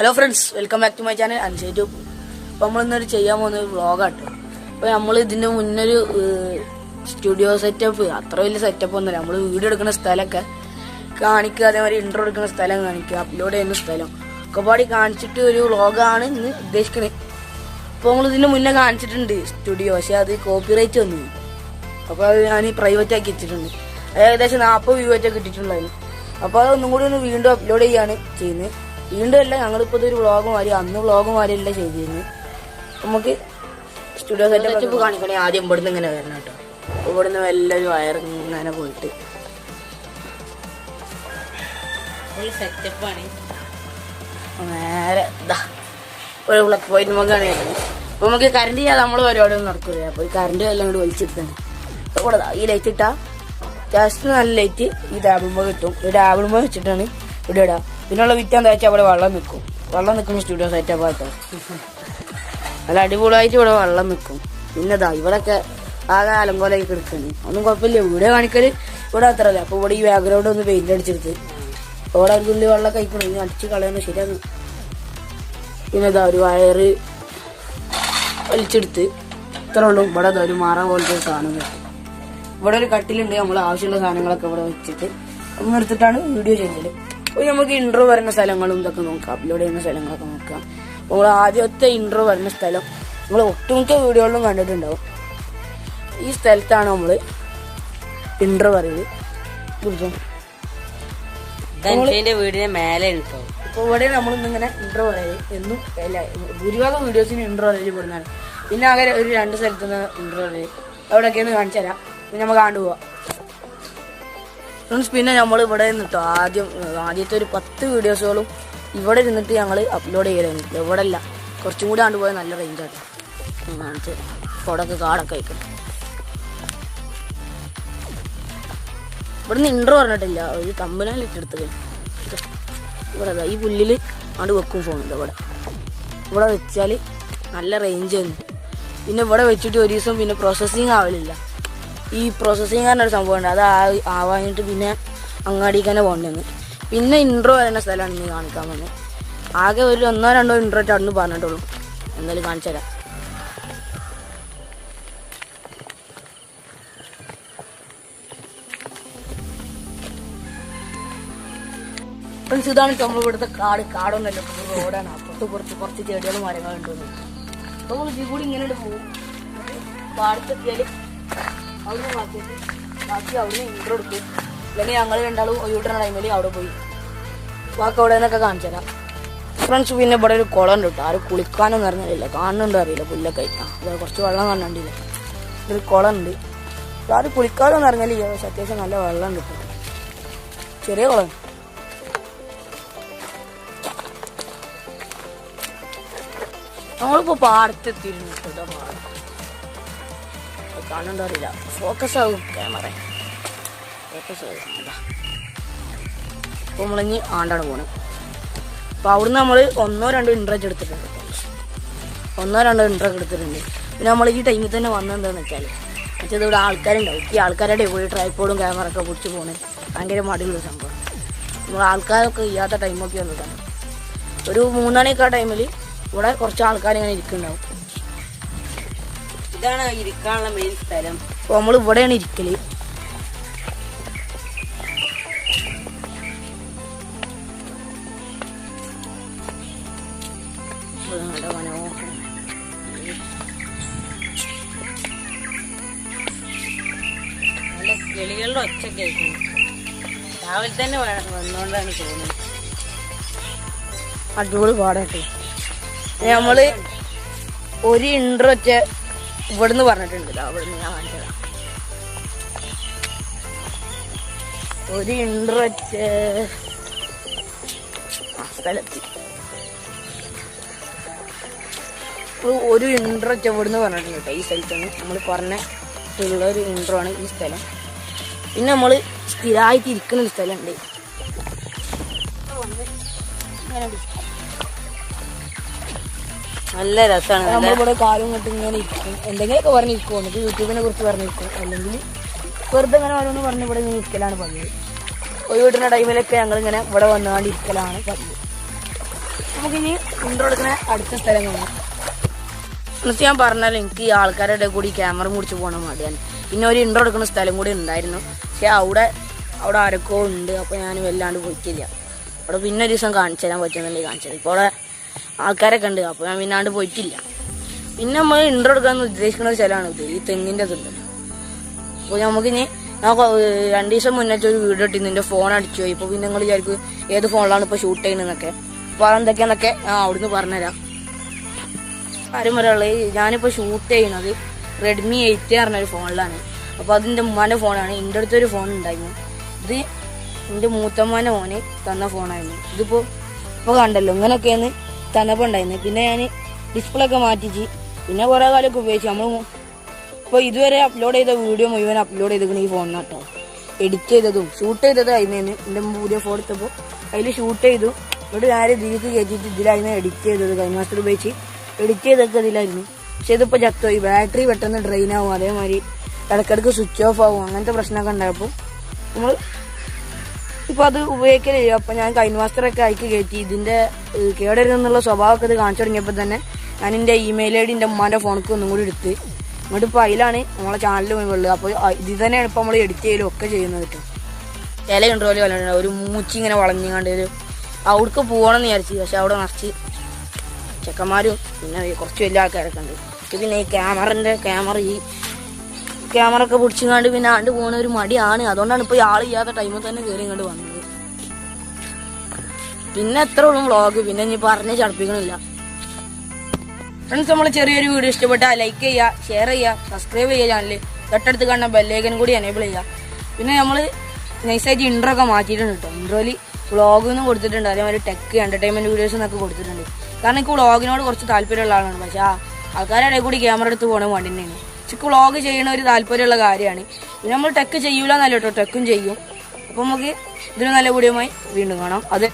Hello friends welcome back to my channel Ansai tube അപ്പോൾ നമ്മളിന്നൊരു ചെയ്യാൻ പോകുന്ന ഒരു വ്ളോഗാട്ടോ അപ്പോൾ നമ്മൾ ഇതിന്റെ മുന്നൊരു സ്റ്റുഡിയോ സെറ്റപ്പ് അത്ര വലിയ സെറ്റപ്പ് ഒന്നുമില്ല. നമ്മൾ വീഡിയോ എടുക്കുന്ന സ്ഥലമൊക്കെ കാണിക്കുക അതേമാതിരി ഇൻട്രോ എടുക്കുന്ന സ്ഥലം കാണിക്കുക അപ്ലോഡ് ചെയ്യുന്ന സ്ഥലം. ഒക്കെ പാടി കാണിച്ചിട്ട് ഒരു വ്ളോഗാണ് ഇന്ന് ഉദ്ദേശിക്കുന്നത് അപ്പോൾ നമ്മൾ ഇതിന് മുന്നേ കാണിച്ചിട്ടുണ്ട് സ്റ്റുഡിയോ പക്ഷേ അത് കോപ്പിറൈറ്റ് വന്നു. അപ്പോൾ അത് ഞാൻ പ്രൈവറ്റ് ആക്കി വെച്ചിട്ടുണ്ട്. ഏകദേശം നാൽപ്പത് വ്യൂ ഒക്കെ കിട്ടിയിട്ടുണ്ടായിരുന്നു അപ്പോൾ അതൊന്നും കൂടി ഒന്ന് വീണ്ടും അപ്ലോഡ് ചെയ്യാണ് ചെയ്യുന്നത്. വീണ്ടും അല്ല ഞങ്ങളിപ്പോ ഇതൊരു വ്ളോഗ് മാറി അന്ന് വ്ളോഗ് മാറി അല്ല ചെയ്തിരുന്നത്. നമുക്ക് സ്റ്റുഡിയോ സെറ്റപ്പ് കാണിക്കണേ ആദ്യം ഇവിടുന്ന് ഇങ്ങനെ വരണം കേട്ടോ. ഇവിടുന്ന് ഒരു വയർ ഇങ്ങനെ പോയിട്ട് നേരെ ഇതാ ഒരു പ്ലഗ് പോയിന്റ് നമുക്ക് വരുന്നത് അപ്പോൾ നമുക്ക് കറണ്ട് ചെയ്യാതെ നമ്മൾ പരിപാടി ഒന്നും നടക്കില്ല അപ്പോൾ ഈ കറണ്ട് എല്ലാം കൂടി ഇവിടെ ദാ ഈ ലൈറ്റ് ഇട്ടാ ജസ്റ്റ് നല്ല ലൈറ്റ് ഈ ഡാബിൾമ കിട്ടും. ഈ ഡാബിൾമ വെച്ചിട്ടാണ് ഇവിടെ ഇടാം. പിന്നെയുള്ള വിറ്റ് എന്താ വെച്ചാൽ അവിടെ വെള്ളം നിൽക്കും വെള്ളം നിൽക്കുന്ന സ്റ്റുഡിയോ സെറ്റപ്പ് ആട്ടോ നല്ല അടിപൊളിയായിട്ട് ഇവിടെ വെള്ളം നിൽക്കും പിന്നെതാ ഇവിടെയൊക്കെ ആകെ അലങ്കോലായി കിടക്കുന്നു ഒന്നും കുഴപ്പമില്ല. ഇവിടെ കാണിക്കൽ ഇവിടെ അത്രയല്ല അപ്പോൾ ഇവിടെ ഈ ബാക്ക്ഗ്രൗണ്ട് ഒന്ന് പെയിന്റ് അടിച്ചെടുത്ത്. ഇവിടെ ഒരു തുള്ളി വെള്ളം കഴിക്കണം ഇനി അടിച്ച് കളയുന്നത് ശരിയാണ്. പിന്നെതാ ഒരു വയറ് വലിച്ചെടുത്ത് ഇത്ര ഉള്ളൂ. ഇവിടെ ഒരു മാറ പോലത്തെ ഒരു സാധനം ഇവിടെ ഒരു കട്ടിലുണ്ട്. നമ്മൾ ആവശ്യമുള്ള സാധനങ്ങളൊക്കെ ഇവിടെ വെച്ചിട്ട്. ഒന്ന് എടുത്തിട്ടാണ് വീഡിയോ ചെയ്യുന്നത്. അപ്പോൾ നമുക്ക് ഇൻട്രോ വരുന്ന സ്ഥലങ്ങളും ഇതൊക്കെ നോക്കാം. അപ്ലോഡ് ചെയ്യുന്ന സ്ഥലങ്ങളൊക്കെ നോക്കാം. നമ്മൾ ആദ്യത്തെ ഇൻട്രോ വരുന്ന സ്ഥലം നമ്മൾ ഒട്ടുമിക്ക വീഡിയോകളിലും കണ്ടിട്ടുണ്ടാവും. ഈ സ്ഥലത്താണ് നമ്മൾ ഇൻട്രോ പറയുന്നത്. ധനുഷന്റെ വീടിന് മേലെ ഇപ്പോൾ ഇവിടെ നമ്മൾ ഇന്നിങ്ങനെ ഇൻട്രോ പറയുന്നത് എന്നും ഭൂരിഭാഗം വീഡിയോസിന് ഇൻട്രോ പറയൽ പെടുന്നതാണ് പിന്നെ അങ്ങനെ ഒരു രണ്ട് സ്ഥലത്ത് നിന്ന് ഇൻട്രോ പറയൽ. അവിടെ കാണിച്ചു തരാം പിന്നെ നമുക്ക് കാണ്ടു ഫ്രണ്ട്സ് പിന്നെ നമ്മൾ ഇവിടെ നിന്നിട്ടോ ആദ്യം ആദ്യത്തെ ഒരു പത്ത് വീഡിയോസുകളും ഇവിടെ ഇരുന്നിട്ട് ഞങ്ങൾ അപ്ലോഡ് ചെയ്യലായിരുന്നു ഇവിടെ അല്ല കുറച്ചും കൂടി ആണ്ട് പോയാൽ നല്ല റേഞ്ച് ആട്ടോ. കാണിച്ച് ഫോടൊക്കെ കാടൊക്കെ ഇവിടെ ഇവിടുന്ന് ഇൻട്രോ പറഞ്ഞിട്ടില്ല. ഒരു കമ്പനിയിൽ ഇട്ടെടുത്തത് ഇവിടെ ഈ പുല്ലിൽ ആണ്ട് വെക്കും ഫോൺ ഇവിടെ. ഇവിടെ വെച്ചാൽ നല്ല റേഞ്ച് ആണ് പിന്നെ ഇവിടെ വെച്ചിട്ട് ഒരു ദിവസം പിന്നെ പ്രോസസ്സിങ് ആവലില്ല. ഈ പ്രോസസ്സിങ് പറഞ്ഞൊരു സംഭവം ഉണ്ട്. അത് ആവാഞ്ഞിട്ട് പിന്നെ അങ്ങാടിക്ക് തന്നെ പിന്നെ ഇൻട്രോ വരുന്ന സ്ഥലമാണ് ഇനി കാണിക്കാൻ വന്നത് ആകെ ഒരു ഒന്നോ രണ്ടോ ഇൻട്രോ അന്ന് പറഞ്ഞിട്ടുള്ളൂ. എന്തായാലും കാണിച്ചു തരാം. ഫ്രണ്ട്സ് ഇതാണ് നമ്മൾ ഇവിടുത്തെ കാട്. കാടൊന്നല്ലോ റോഡാണ് അപ്പുറത്ത് പുറത്ത് കുറച്ച് ചെടികളും മരങ്ങളും ഉണ്ട് നമ്മൾ ഇതിൽ കൂടി ഇങ്ങനെ പോകും പാടത്തെത്തിയാൽ ഫ്രണ്ട്സ് പിന്നെ ഇവിടെ ഒരു കുളം ഉണ്ട് കേട്ടോ. ആരും കുളിക്കാനൊന്നും അറിഞ്ഞില്ല കാണുന്നുണ്ടോ അറിയില്ല. പുല്ലൊക്കെ. ആ ഇത് കുറച്ച് വെള്ളം കാണണ്ടില്ല ഒരു കുളം ഉണ്ട്. ആരും കുളിക്കാനൊന്നും അറിഞ്ഞില്ല പക്ഷെ അത്യാവശ്യം നല്ല വെള്ളം ഉണ്ട് ചെറിയ കുളം. നമ്മളിപ്പോ പാടത്തെത്തിയിരുന്നു കാണണ്ടോ അറിയില്ല. ഫോക്കസ് ആവും ക്യാമറ ഫോക്കസ് ആവും അപ്പോൾ അപ്പൊ നമ്മളിഞ്ഞ് ആണ്ടാണ് പോണത്. അപ്പോൾ അവിടുന്ന് നമ്മൾ ഒന്നോ രണ്ടോ ഇൻട്രസ്റ്റ് എടുത്തിട്ടുണ്ട്. ഒന്നോ രണ്ടോ ഇൻട്രസ്റ്റ് എടുത്തിട്ടുണ്ട്. പിന്നെ നമ്മൾ ഈ ടൈമിൽ തന്നെ വന്നെന്താന്ന് വെച്ചാൽ മറ്റേത് ഇവിടെ ആൾക്കാരുണ്ടാവും. ഈ ആൾക്കാരുടെ പോയി ട്രൈപ്പോഡും ക്യാമറ ഒക്കെ പിടിച്ച് പോകുന്നത് ഭയങ്കര മടിയുള്ള സംഭവം നമ്മൾ ആൾക്കാരൊക്കെ ഇല്ലാത്ത ടൈമൊക്കെ വന്നതാണ് ഒരു മൂന്നണിയൊക്കെ ആ ടൈമിൽ ഇവിടെ കുറച്ച് ആൾക്കാർ ഇങ്ങനെ ഇരിക്കുന്നുണ്ടാവും. ഇതാണ് ഇരിക്കാനുള്ള മെയിൻ സ്ഥലം. അപ്പോൾ നമ്മൾ ഇവിടെയാണ് ഇരിക്കൽ. കിളികളുടെ ഒച്ച കേൾക്കുന്നു. രാവിലെ തന്നെ വന്നോണ്ടാണ് തോന്നുന്നത്. അടിപൊളി പാടട്ടെ നമ്മൾ ഒരു ഇൻട്രോ ഇവിടുന്ന് പറഞ്ഞിട്ടുണ്ട്. ദാ ഇവിടുന്ന് ഞാൻ വാങ്ങിച്ചതാ. ഒരു ഇൻട്രോ ആ, സ്ഥലത്ത്. ഒരു- ഇൻട്രോ ഒറ്റ ഇവിടുന്ന് പറഞ്ഞിട്ടുണ്ട് കേട്ടോ ഈ സ്ഥലത്താണ് നമ്മൾ പറഞ്ഞ ഉള്ള ഒരു ഇൻട്രോ ആണ് ഈ സ്ഥലം. പിന്നെ നമ്മൾ സ്ഥിരമായിട്ട് ഇരിക്കുന്ന ഒരു സ്ഥലമുണ്ട്. നല്ല രസമാണ് നമ്മളിവിടെ കാലും കൊണ്ട് ഇങ്ങനെ ഇരിക്കും. എന്തെങ്കിലുമൊക്കെ പറഞ്ഞിരിക്കും എന്നിട്ട് യൂട്യൂബിനെ കുറിച്ച് പറഞ്ഞിരിക്കും അല്ലെങ്കിൽ വെറുതെ ഇങ്ങനെ ഓരോന്ന് പറഞ്ഞ് ഇവിടെ ഇങ്ങനെ ഇരിക്കലാണ് പതിവ്. ഒഴിവിട്ടുന്ന ടൈമിലൊക്കെ ഞങ്ങൾ ഇങ്ങനെ ഇവിടെ വന്നുകൊണ്ട് ഇരിക്കലാണ് പതിവ്. നമുക്കിനി ഇൻട്രോ എടുക്കുന്ന അടുത്ത സ്ഥലം കാണാം എന്നിട്ട് ഞാൻ പറഞ്ഞാൽ എനിക്ക് ഈ ആൾക്കാരുടെ കൂടി ക്യാമറ മുടിച്ച് പോകണ മടിയാണ്. പിന്നെ ഒരു ഇൻട്രോ എടുക്കുന്ന സ്ഥലം കൂടി ഉണ്ടായിരുന്നു. പക്ഷേ അവിടെ അവിടെ ആരൊക്കെ ഉണ്ട്. അപ്പോൾ ഞാൻ വല്ലാണ്ട് പോയിട്ടില്ല. അവിടെ പിന്നെ ഒരു ദിവസം കാണിച്ചു തരാൻ പറ്റുന്നുണ്ടെങ്കിൽ കാണിച്ചത് ഇപ്പോൾ അവിടെ ആൾക്കാരൊക്കെ ഉണ്ട് അപ്പോൾ ഞാൻ പിന്നാണ്ട് പോയിട്ടില്ല. പിന്നെ നമ്മൾ ഇൻട്രോ എടുക്കാൻ ഉദ്ദേശിക്കുന്ന ഒരു സ്ഥലമാണ് ഇത്. ഈ തെങ്ങിന്റെ ഇതുണ്ടല്ലോ അപ്പോൾ നമുക്കിനി ഞാൻ കൊ- ഏഹ് രണ്ട് ദിവസം മുന്നേ ഒരു വീഡിയോ ഇട്ടി നിന്റെ ഫോൺ അടിച്ചു പോയി. ഇപ്പോൾ പിന്നെ നിങ്ങൾ വിചാരിക്കും ഏത് ഫോണിലാണ് ഇപ്പോൾ ഷൂട്ട് ചെയ്യുന്നതെന്നൊക്കെ. അപ്പോൾ അതെന്തൊക്കെയാന്നൊക്കെ അവിടുന്ന് പറഞ്ഞുതരാം. കാര്യം പറയുള്ളത് ഞാനിപ്പോൾ ഷൂട്ട് ചെയ്യുന്നത് റെഡ്മി എയ്റ്റ് പറഞ്ഞൊരു ഫോണിലാണ് അപ്പോൾ അതിന്റെ ഉമ്മാന്റെ ഫോണാണ് എന്റെ അടുത്തൊരു ഫോൺ ഉണ്ടായിരുന്നു. ഇത് എന്റെ മൂത്തമ്മാന്റെ മോന് തന്ന ഫോണായിരുന്നു ഇതിപ്പോ ഇപ്പോൾ കണ്ടല്ലോ ഇങ്ങനെയൊക്കെയാണ് തന്നപ്പോൾ ഉണ്ടായിരുന്നത് പിന്നെ ഞാൻ ഡിസ്പ്ലേ ഒക്കെ മാറ്റിച്ച്. പിന്നെ കുറേ കാലമൊക്കെ ഉപയോഗിച്ച് നമ്മൾ ഇപ്പോൾ ഇതുവരെ അപ്ലോഡ് ചെയ്ത വീഡിയോ മുഴുവൻ അപ്ലോഡ് ചെയ്തിരിക്കണം ഈ ഫോണിനാട്ടോ എഡിറ്റ് ചെയ്തതും ഷൂട്ട് ചെയ്തതും അതിന് എന്റെ പുതിയ ഫോൺ എടുത്തപ്പോൾ അതിൽ ഷൂട്ട് ചെയ്തു. ഇവിടെ ഞാൻ ഇതിലേക്ക് കയറ്റിയിട്ട് ഇതിലായിരുന്നു എഡിറ്റ് ചെയ്തത്. കഴിഞ്ഞ മാസ്റ്റർ ഉപയോഗിച്ച് എഡിറ്റ് ചെയ്തൊക്കെ ഇതിലായിരുന്നു. പക്ഷെ ഇതിപ്പോൾ ഈ ബാറ്ററി പെട്ടെന്ന് ഡ്രെയിൻ ആവും. അതേമാതിരി ഇടയ്ക്കിടയ്ക്ക് സ്വിച്ച് ഓഫ് ആവും. അങ്ങനത്തെ പ്രശ്നമൊക്കെ ഉണ്ടായപ്പോൾ നമ്മൾ ഇപ്പൊ അത് ഉപയോഗിക്കലില്ല. അപ്പൊ ഞാൻ കഴിഞ്ഞ മാസ്റ്ററൊക്കെ അയക്ക് കയറ്റി. ഇതിന്റെ കേടരുതെന്നുള്ള സ്വഭാവമൊക്കെ ഇത് കാണിച്ചു തുടങ്ങിയപ്പോൾ തന്നെ ഞാൻ എന്റെ ഇമെയിൽ ഐ ഡി എന്റെ ഉമ്മാന്റെ ഫോണിക്ക് ഒന്നും കൂടി എടുത്ത് എന്നിട്ട് ഇപ്പൊ അതിലാണ് നമ്മളെ ചാനൽ മുഴുവൻ അപ്പോൾ ഇത് തന്നെയാണ് ഇപ്പൊ നമ്മൾ എഡിറ്റ് ചെയ്യലും ഒക്കെ ചെയ്യുന്നത് ചില ഇൻട്രോൽ വല്ല ഒരു മൂച്ചി ഇങ്ങനെ വളഞ്ഞുകൊണ്ട് ഒരു അവിടേക്ക് പോകണമെന്ന് വിചാരിച്ചു. പക്ഷെ അവിടെ നിറച്ച് ചെക്കന്മാരും പിന്നെ കുറച്ച് വലിയ ആൾക്കാരൊക്കെ ഉണ്ട്. പിന്നെ ഈ ക്യാമറന്റെ ക്യാമറ ഈ ക്യാമറ ഒക്കെ പിടിച്ചുകൊണ്ട് പിന്നെ ആണ്ട് പോണ ഒരു മടിയാണ്. അതുകൊണ്ടാണ് ഇപ്പൊ ആൾ ചെയ്യാത്ത ടൈമിൽ തന്നെ കയറി ഇങ്ങോട്ട് വന്നത്. പിന്നെ എത്ര ഉള്ളു വ്ളോഗ് പിന്നെ ഇനി പറഞ്ഞ് ചടപ്പിക്കണില്ല. ഫ്രണ്ട്സ് നമ്മൾ ചെറിയൊരു വീഡിയോ ഇഷ്ടപ്പെട്ടാൽ ലൈക്ക് ചെയ്യുക ഷെയർ ചെയ്യുക സബ്സ്ക്രൈബ് ചെയ്യുക ചാനൽ തൊട്ടടുത്ത് കാണുന്ന ബെല്ലേക്കൻ കൂടി എനേബിൾ ചെയ്യുക പിന്നെ നമ്മൾ നൈസായിട്ട് ഇൻട്രോ ഒക്കെ മാറ്റിയിട്ടുണ്ട് കേട്ടോ ഇൻട്രോയിൽ വ്ളോഗൊന്നും കൊടുത്തിട്ടുണ്ട്. അതേമാതിരി ടെക്ക് എന്റർടൈൻമെന്റ് വീഡിയോസ് എന്നൊക്കെ കൊടുത്തിട്ടുണ്ട്. കാരണം എനിക്ക് വ്ളോഗിനോട് കുറച്ച് താല്പര്യമുള്ള ആളാണ്. പക്ഷേ ആ ആൾക്കാരുടെ കൂടി ക്യാമറ എടുത്ത് പോകണ വേണ്ടി തന്നെയാണ് എനിക്ക് വ്ളോഗ് ചെയ്യണ ഒരു താല്പര്യമുള്ള കാര്യമാണ്. പിന്നെ നമ്മൾ ടെക്ക് ചെയ്യൂല എന്നല്ല കേട്ടോ ടെക്കും ചെയ്യും. അപ്പം നമുക്ക് ഇതിന് നല്ല വീഡിയോമായി വീണ്ടും കാണാം. അത്